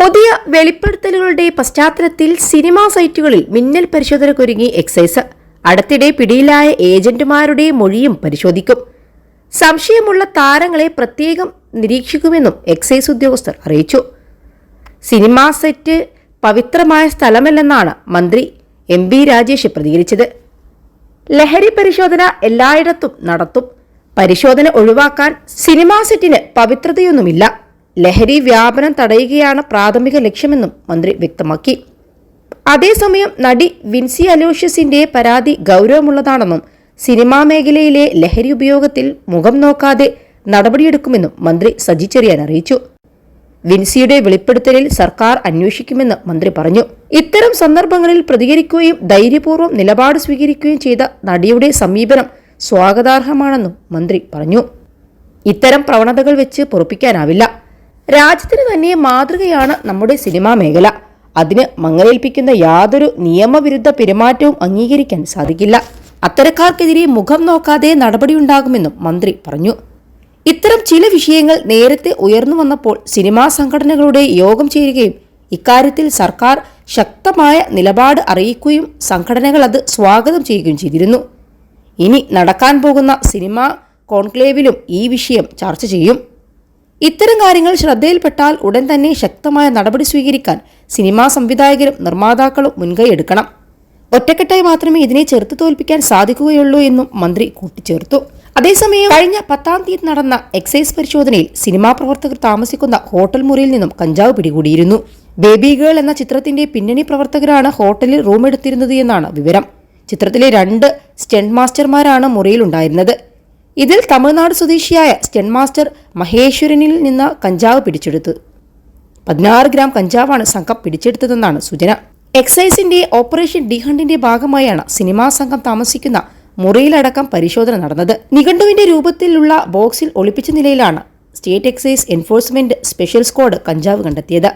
പുതിയ വെളിപ്പെടുത്തലുകളുടെ പശ്ചാത്തലത്തിൽ സിനിമാ സൈറ്റുകളിൽ മിന്നൽ പരിശോധനക്കൊരുങ്ങി എക്സൈസ്. അടുത്തിടെ പിടിയിലായ ഏജന്റുമാരുടെ മൊഴിയും പരിശോധിക്കും. സംശയമുള്ള താരങ്ങളെ പ്രത്യേകം നിരീക്ഷിക്കുമെന്നും എക്സൈസ് ഉദ്യോഗസ്ഥർ അറിയിച്ചു. സിനിമാ സെറ്റ് പവിത്രമായ സ്ഥലമല്ലെന്നാണ് മന്ത്രി എം വി രാജേഷ് പ്രതികരിച്ചത്. ലഹരി പരിശോധന എല്ലായിടത്തും നടത്തും. പരിശോധന ഒഴിവാക്കാൻ സിനിമാ സെറ്റിന് പവിത്രതയൊന്നുമില്ല. ലഹരി വ്യാപനം തടയുകയാണ് പ്രാഥമിക ലക്ഷ്യമെന്നും മന്ത്രി വ്യക്തമാക്കി. അതേസമയം നടി വിൻസി അലോഷ്യസിന്റെ പരാതി ഗൗരവമുള്ളതാണെന്നും സിനിമാ മേഖലയിലെ ലഹരി ഉപയോഗത്തിൽ മുഖം നോക്കാതെ നടപടിയെടുക്കുമെന്നും മന്ത്രി സജി ചെറിയാൻ അറിയിച്ചു. വിൻസിയുടെ വെളിപ്പെടുത്തലിൽ സർക്കാർ അന്വേഷിക്കുമെന്ന് മന്ത്രി പറഞ്ഞു. ഇത്തരം സന്ദർഭങ്ങളിൽ പ്രതികരിക്കുകയും ധൈര്യപൂർവം നിലപാട് സ്വീകരിക്കുകയും ചെയ്ത നടിയുടെ സമീപനം സ്വാഗതാർഹമാണെന്നും മന്ത്രി പറഞ്ഞു. ഇത്തരം പ്രവണതകൾ വെച്ച് പൊറപ്പിക്കാനാവില്ല. രാജ്യത്തിന് തന്നെ മാതൃകയാണ് നമ്മുടെ സിനിമാ മേഖല. അതിന് മങ്ങലേൽപ്പിക്കുന്ന യാതൊരു നിയമവിരുദ്ധ പെരുമാറ്റവും അംഗീകരിക്കാൻ സാധിക്കില്ല. അത്തരക്കാർക്കെതിരെ മുഖം നോക്കാതെ നടപടിയുണ്ടാകുമെന്നും മന്ത്രി പറഞ്ഞു. ഇത്തരം ചില വിഷയങ്ങൾ നേരത്തെ ഉയർന്നു വന്നപ്പോൾ സിനിമാ സംഘടനകളുടെ യോഗം ചേരുകയും ഇക്കാര്യത്തിൽ സർക്കാർ ശക്തമായ നിലപാട് അറിയിക്കുകയും സംഘടനകൾ അത് സ്വാഗതം ചെയ്യുകയും ചെയ്തിരുന്നു. ഇനി നടക്കാൻ പോകുന്ന സിനിമാ കോൺക്ലേവിലും ഈ വിഷയം ചർച്ച ചെയ്യും. ഇത്തരം കാര്യങ്ങൾ ശ്രദ്ധയിൽപ്പെട്ടാൽ ഉടൻ തന്നെ ശക്തമായ നടപടി സ്വീകരിക്കാൻ സിനിമാ സംവിധായകരും നിർമ്മാതാക്കളും മുൻകൈയെടുക്കണം ഒറ്റക്കെട്ടായി മാത്രമേ ഇതിനെ ചെറുത്തു തോൽപ്പിക്കാൻ സാധിക്കുകയുള്ളൂ എന്നും മന്ത്രി കൂട്ടിച്ചേർത്തു. അതേസമയം കഴിഞ്ഞ പത്താം തീയതി നടന്ന എക്സൈസ് പരിശോധനയിൽ സിനിമാ പ്രവർത്തകർ താമസിക്കുന്ന ഹോട്ടൽ മുറിയിൽ നിന്നും കഞ്ചാവ് പിടികൂടിയിരുന്നു. ബേബി ഗേൾ എന്ന ചിത്രത്തിന്റെ പിന്നണി പ്രവർത്തകരാണ് ഹോട്ടലിൽ റൂം എടുത്തിരുന്നത് എന്നാണ് വിവരം. ചിത്രത്തിലെ രണ്ട് സ്റ്റെൻഡ് മാസ്റ്റർമാരാണ് മുറിയിലുണ്ടായിരുന്നത്. ഇതിൽ തമിഴ്നാട് സ്വദേശിയായ സ്റ്റെൻമാസ്റ്റർ മാസ്റ്റർ മഹേശ്വരനിൽ നിന്ന് കഞ്ചാവ് പിടിച്ചെടുത്തു. പതിനാറ് ഗ്രാം കഞ്ചാവാണ് സംഘം പിടിച്ചെടുത്തതെന്നാണ് സൂചന. എക്സൈസിന്റെ ഓപ്പറേഷൻ ഡി ഹണ്ടിന്റെ ഭാഗമായാണ് സിനിമാ സംഘം താമസിക്കുന്ന മുറിയിലടക്കം പരിശോധന നടന്നത്. നിഘണ്ടുവിന്റെ രൂപത്തിലുള്ള ബോക്സിൽ ഒളിപ്പിച്ച നിലയിലാണ് state excise enforcement special squad കഞ്ചാവ് കണ്ടെത്തിയത്.